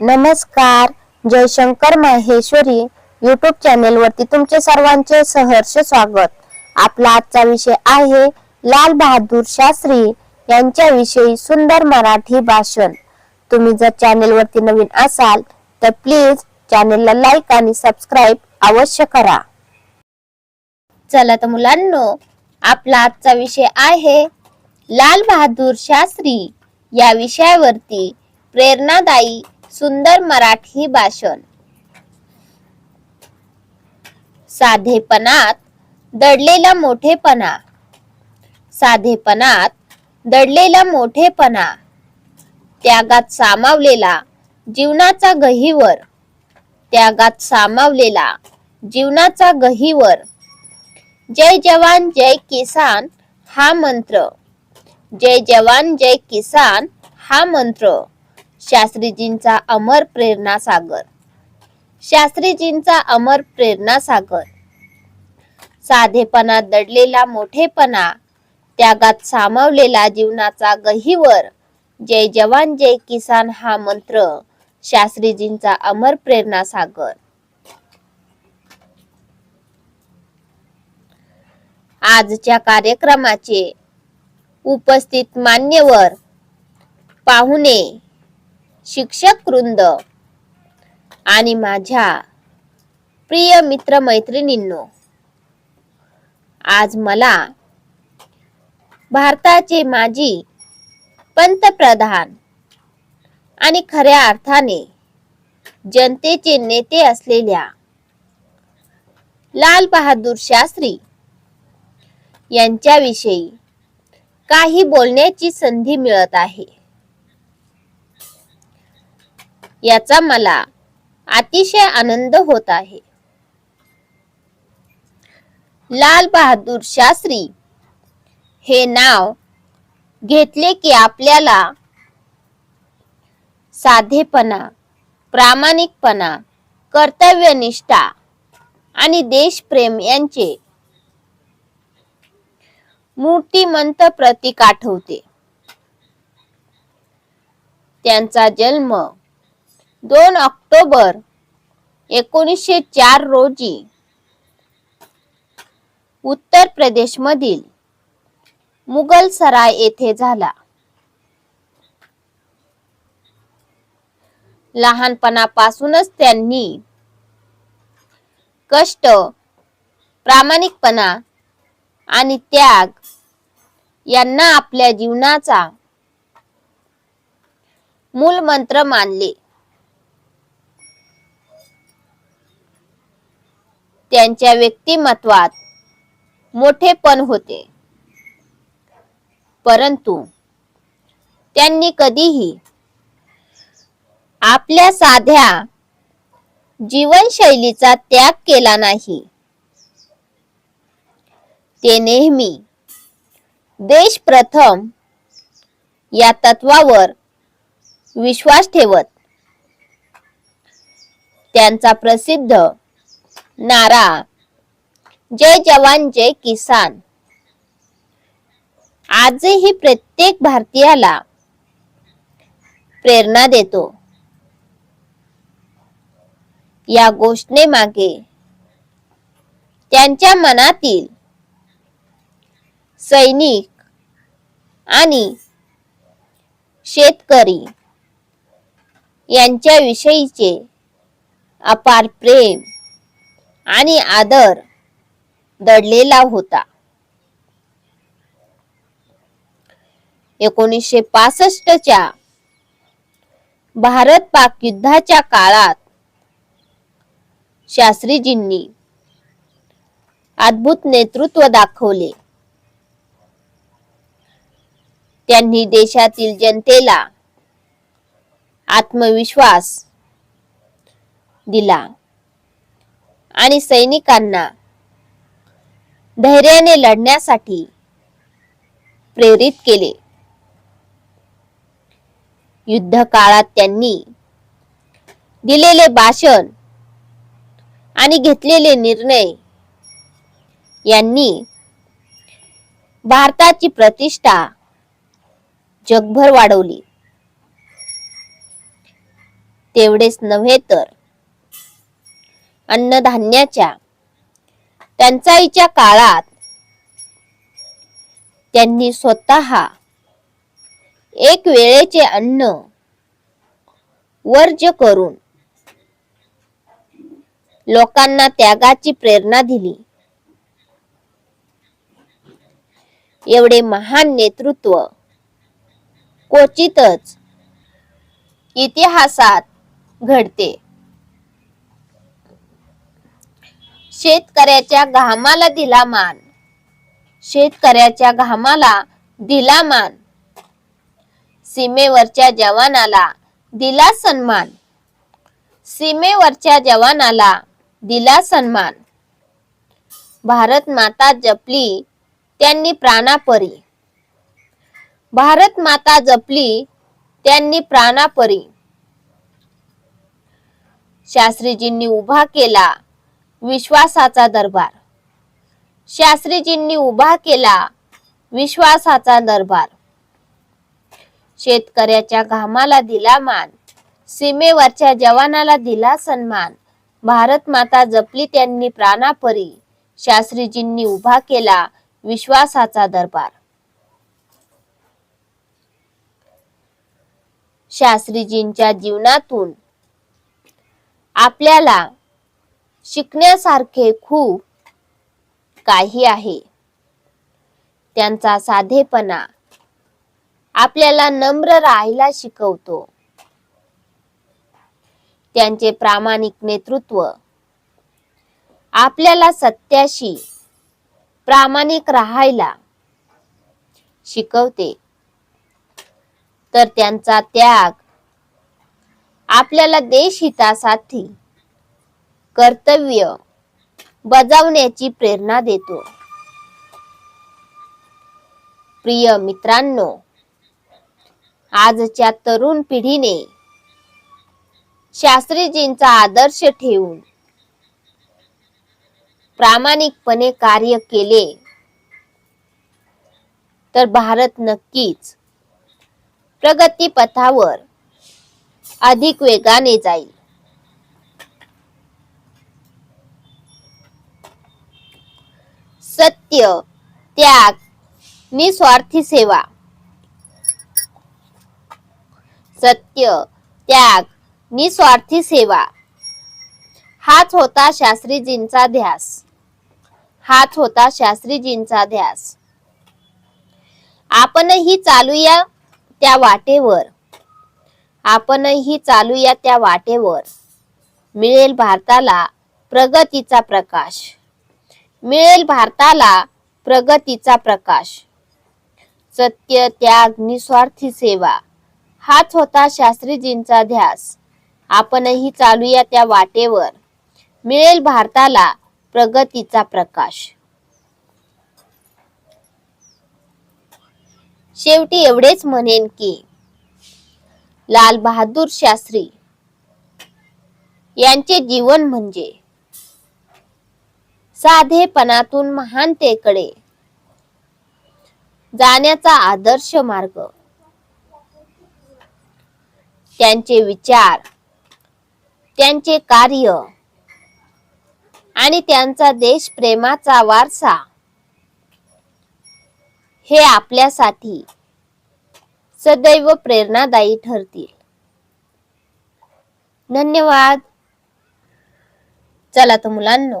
नमस्कार Jaishankar Maheshwari YouTube channel वरती तुमचे सर्वांचे सहर्ष स्वागत. आपला आजचा विषय आहे लाल बहादूर शास्त्री यांच्याविषयी सुंदर मराठी भाषण. तुम्ही जर चॅनेल वरती नवीन असाल तर प्लीज चॅनेलला लाईक आणि सबस्क्राईब अवश्य करा. चला तर मुलांनो आपला आजचा विषय आहे लाल बहादूर शास्त्री या विषयावरती प्रेरणादायी सुंदर मराठी भाषण. साधेपणात दडलेला मोठेपणा. साधेपणात दडलेला मोठेपणा. त्यागात सामावलेला जीवनाचा गहीवर. त्यागात सामावलेला जीवनाचा गहीवर. जय जवान जय किसान हा मंत्र. जय जवान जय किसान हा मंत्र. शास्त्रीजींचा अमर प्रेरणा सागर. शास्त्रीजींचा अमर प्रेरणा सागर. साधेपणा दडलेला मोठेपणा त्यागात सामावलेला जीवनाचा गहीवर. जय जवान जय किसान हा मंत्र शास्त्रीजींचा अमर प्रेरणा सागर. आजच्या कार्यक्रमाचे उपस्थित मान्यवर पाहुणे शिक्षक वृंद. आणि माझ्या प्रिय मित्र मैत्रिणींनो आज मला भारताचे माजी पंतप्रधान आणि खऱ्या अर्थाने जनतेचे नेते असलेल्या लाल बहादूर शास्त्री यांच्याविषयी काही बोलण्याची संधी मिळत आहे. याचा मला अतिशय आनंद होत आहे. लाल बहादूर शास्त्री हे नाव घेतले की आपल्याला साधेपणा प्रामाणिकपणा कर्तव्यनिष्ठा आणि देशप्रेम यांचे मूर्तिमंत प्रतीक आठवते. त्यांचा जन्म दोन ऑक्टोबर एकोणीसशे चार रोजी उत्तर प्रदेश मधील मुघल सराय येथे झाला. लहानपणापासूनच त्यांनी कष्ट प्रामाणिकपणा आणि त्याग यांना आपल्या जीवनाचा मूल मंत्र मानले. त्यांच्या व्यक्तिमत्वात मोठेपण होते. परंतु त्यांनी कधीही आपल्या साध्या जीवनशैलीचा त्याग केला नाही. ते नेहमी देश प्रथम या तत्वावर विश्वास ठेवत त्यांचा प्रसिद्ध नारा. जय जवान जय किसान. आजही प्रत्येक भारतीयाला प्रेरणा देतो. या घोषणेमागे त्यांच्या मनातील सैनिक आणि शेतकरी यांच्याविषयीचे अपार प्रेम आणि आदर दडलेला होता. एकोणीसशे पासष्टच्या भारत पाक युद्धाच्या काळात शास्त्रीजींनी अद्भुत नेतृत्व दाखवले. त्यांनी देशातील जनतेला आत्मविश्वास दिला. आणि सैनिकांना धैर्याने लढण्यासाठी प्रेरित केले. युद्ध काळात त्यांनी दिलेले भाषण आणि घेतलेले निर्णय यांनी भारताची प्रतिष्ठा जगभर वाढवली. तेवढेच नव्हे तर अन्नधान्याच्या. टंचाईच्या काळात त्यांनी स्वतः एक वेळेचे अन्न वर्ज करून लोकांना त्यागाची प्रेरणा दिली. एवढे महान नेतृत्व क्वचितच इतिहासात घडते. शेतकऱ्याच्या घामाला दिला मान. शेतकऱ्याच्या घामाला दिला मान. सीमेवरच्या जवानाला दिला सन्मान. सीमेवरच्या जवानाला दिला सन्मान. भारत माता जपली त्यांनी प्राणापरी. भारत माता जपली त्यांनी प्राणापरी. शास्त्रीजींनी उभा केला विश्वासाचा दरबार. शास्त्रीजींनी उभा केला विश्वासाचा दरबार. शेतकऱ्याच्या घामाला दिला मान सीमेवरच्या जवानाला दिला सन्मान. भारत माता जपली त्यांनी प्राणापरी. शास्त्रीजींनी उभा केला विश्वासाचा दरबार. शास्त्रीजींच्या जीवनातून आपल्याला शिकण्यासारखे खूप काही आहे. त्यांचा साधेपणा आपल्याला नम्र राहायला शिकवतो. त्यांचे प्रामाणिक नेतृत्व आपल्याला सत्याशी प्रामाणिक राहायला शिकवते. तर त्यांचा त्याग आपल्याला देशहितासाठी कर्तव्य बजावण्याची प्रेरणा देतो. प्रिय मित्रांनो आजच्या तरुण पिढीने शास्त्रीजींचा आदर्श ठेवून प्रामाणिकपणे कार्य केले तर भारत नक्कीच प्रगतीपथावर अधिक वेगाने जाईल. सत्य त्याग निस्वार्थी सेवा. सत्य त्याग निस्वार्थी सेवा. हाच होता शास्त्रीजींचा ध्यास. हाच होता शास्त्रीजींचा ध्यास. आपणही चालूया त्या वाटेवर. आपणही चालूया त्या वाटेवर. मिळेल भारताला प्रगतीचा प्रकाश. मिळेल भारताला प्रगतीचा प्रकाश. सत्य त्याग निस्वार्थी सेवा हाच होता शास्त्रीजींचा ध्यास. आपणही चालूया त्या वाटेवर. मिळेल भारताला प्रगतीचा प्रकाश. शेवटी एवढेच म्हणेन की लाल बहादूर शास्त्री यांचे जीवन म्हणजे साधेपणातून महानतेकडे. जाण्याचा आदर्श मार्ग. त्यांचे विचार त्यांचे कार्य आणि त्यांचा देश प्रेमाचा वारसा हे आपल्यासाठी सदैव प्रेरणादायी ठरतील. धन्यवाद. चला तर मुलांनो